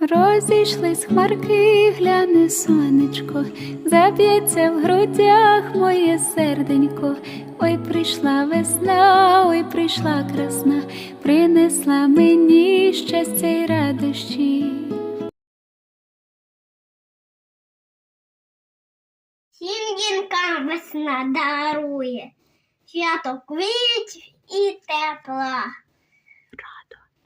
Розійшлись хмарки, гляне сонечко, заб'ється в грудях моє серденько. Ой, прийшла весна, ой, прийшла красна, принесла мені щастя й радощі. Всім жінкам весна дарує свято квітів і тепла.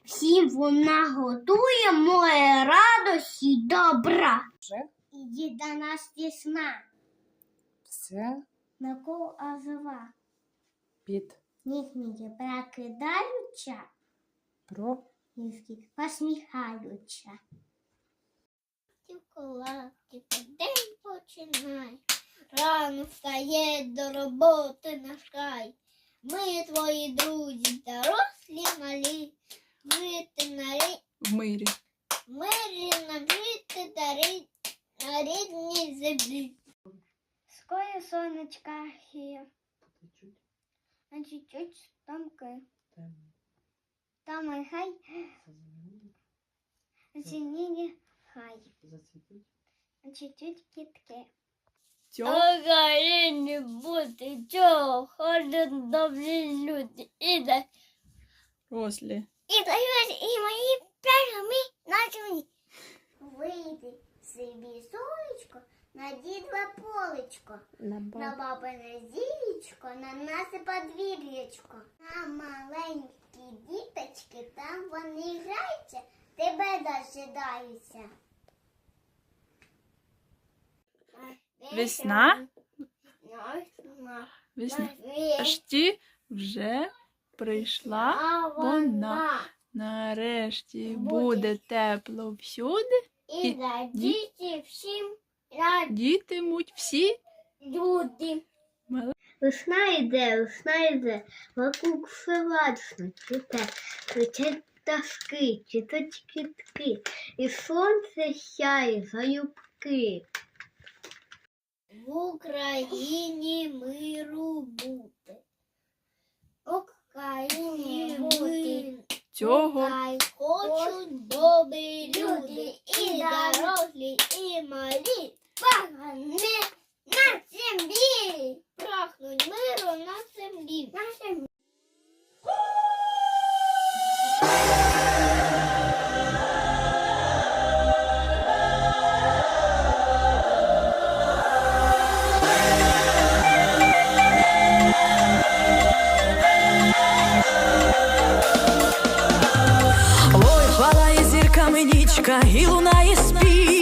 Всім вона готує моє радості й добра. Іди до нас весна, все на кол озова. під Ніхніки прокидаюча, про ніхніки посміхаюча. Кулаки день починай, рано встає до роботи наш край. Ми твої друзі, дорослі малі, жити на рі... в мирі. мирі нам жити та рі... на рідній землі. Скоро сонечка є, на чуть-чуть томки. Там і хай зеніні хай, на чуть-чуть кітки. Тьо Ага, не буде чого, ходять добрі люди. І да, рослі. Собі сонечко, на дідле полечко, на бабине зілечко, на нас подвір'ячко. На маленькі діточки, там вони граються, тебе дожидаються. Весна? Весна. Весна. Вже прийшла вона. Нарешті буде тепло всюди. І радіти всім раді Дітимуть всі. люди. Весна йде, весна йде, вокруг все ладно, цвіте, кричать пташки, читать кітки, і сонце сяє за юбки. В Україні миру бути. Україні бути. Цього Хай хочуть добрі люди, і дорослі, і малі, пагани на землі, прагнуть миру на землі. На землі. Ой, хвала і зірками нічка, і лунає спів,